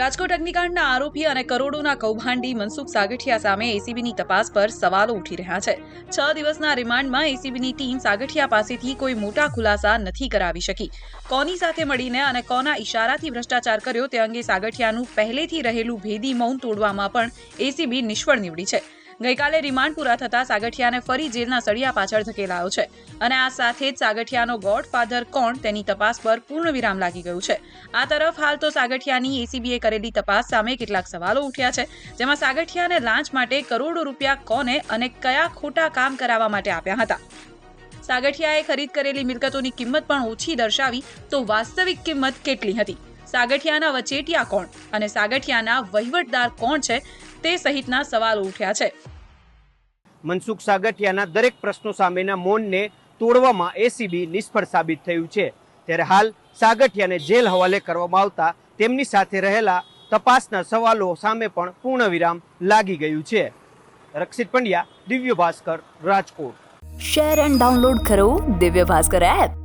રાજકોટ અગ્નિકાંડના આરોપી અને કરોડોના કૌભાંડી મનસુખ સાગઠિયા સામે એસીબીની તપાસ પર સવાલો ઉઠી રહ્યા છે. છ દિવસના રિમાન્ડમાં એસીબીની ટીમ સાગઠિયા પાસેથી કોઈ મોટા ખુલાસા નથી કરાવી શકી. કોની સાથે મળીને અને કોના ઇશારાથી ભ્રષ્ટાચાર કર્યો તે અંગે સાગઠિયાનું પહેલેથી રહેલું ભેદી મૌન તોડવામાં પણ એસીબી નિષ્ફળ નીવડી છે. ગઈકાલે રિમાન્ડ પૂરા થતાં સાગઠિયાને ફરી જેલના સળિયા પાછળ ધકેલાયો છે. અને આ સાથે જ સાગઠિયાનો ગોડફાધર કોણ તેની તપાસ પર પૂર્ણ વિરામ લાગી ગયું છે. આ તરફ હાલ તો સાગઠિયાની એસીબીએ કરેલી તપાસ સામે કેટલાક સવાલો ઉઠ્યા છે, જેમાં સાગઠિયાને લાંચ માટે કરોડો રૂપિયા કોને અને કયા ખોટા કામ કરાવવા માટે આપ્યા હતા. સાગઠિયાએ ખરીદ કરેલી મિલકતોની કિંમત પણ ઓછી દર્શાવી, તો વાસ્તવિક કિંમત કેટલી હતી? સાગઠિયાના વચેટિયા કોણ? અને સાગઠિયાના વહીવટદાર કોણ છે? તે સહિતના સવાલો ઉઠ્યા છે. મનસુખ સાગઠિયાના દરેક પ્રશ્નો સામેના મૌનને તોડવામાં એસીબી નિષ્ફળ સાબિત થયું છે. ત્યારે હાલ સાગઠિયાને જેલ હવાલે કરવામાં આવતા તેમની સાથે રહેલા તપાસના સવાલો સામે પણ પૂર્ણ વિરામ લાગી ગયું છે. Rakshit Pandya Divya Bhaskar Rajkot. Share and download કરો દિવ્ય ભાસ્કર એપ